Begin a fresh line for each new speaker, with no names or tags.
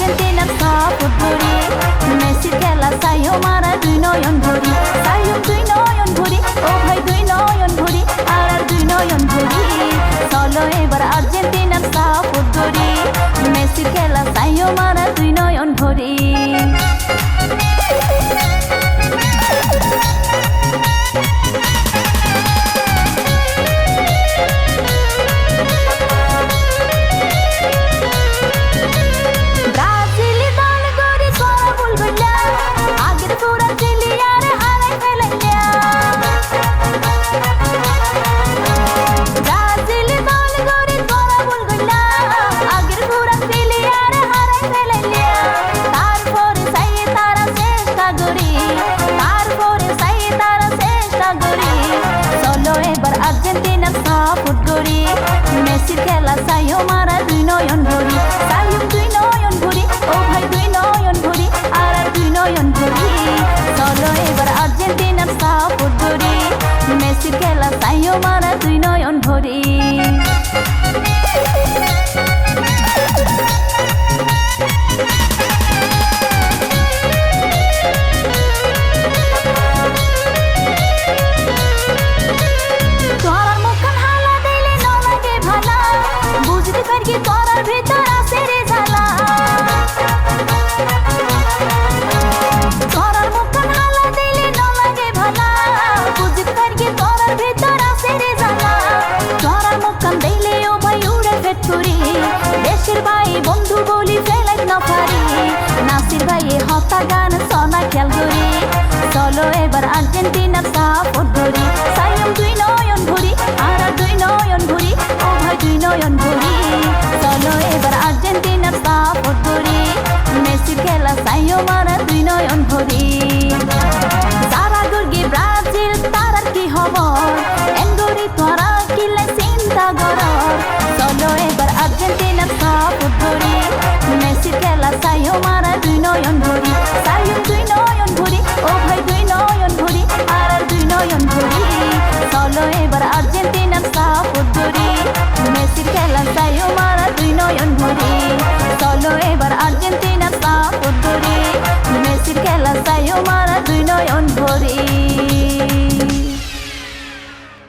Argentina সাপ ভরি মেসির খেলা সাইও মারা দুই নয়ন ভরি, সাইও দুই নয়ন ভরি, ও ভাই দুই নয়ন ভরি, আর আর দুই নয়ন ভরি। চলো এবার আর্জেন্টিনা সাপ ধরি মেসির খেলা সাইও মারা দুই নয়ন ভরি। খেলা, সাইও মারা দুই নয়ন ভরি সাইও দুই নয়ন ভরি ও ভাই দুই নয়ন ভরি আর আর দুই নয়ন ভরি চলো এবার আর্জেন্টিনার সাপোর্ট ধরি। মেসির খেলা, সাইও মারা দুই নয়ন ভরি ফেটুরি দেশের ভাই বন্ধু বলি ফেলাই না পারি নাসির ভাই হতা গান সোনা করি চলো এবার আর্জেন্টিনার সাপোর্ট ধরি সাইম দুই নয়ন ভরি, আর আর দুই নয়ন ভরি ও ভাই দুই নয়ন ভরি। চলো এবার আর্জেন্টিনার সাপোর্ট ধরি মেসির খেলা সাইও মারা দুই নয়ন ভরি। তারা গুর্গি ব্রাজিল তারার কি খবর? এঙ্গুরি, তোরা কিলে চিন্তা কর? চলো এবার আর্জেন্টিনার সাপোর্ট ধরি মেসির খেলা সাইও মারা দুই নয়ন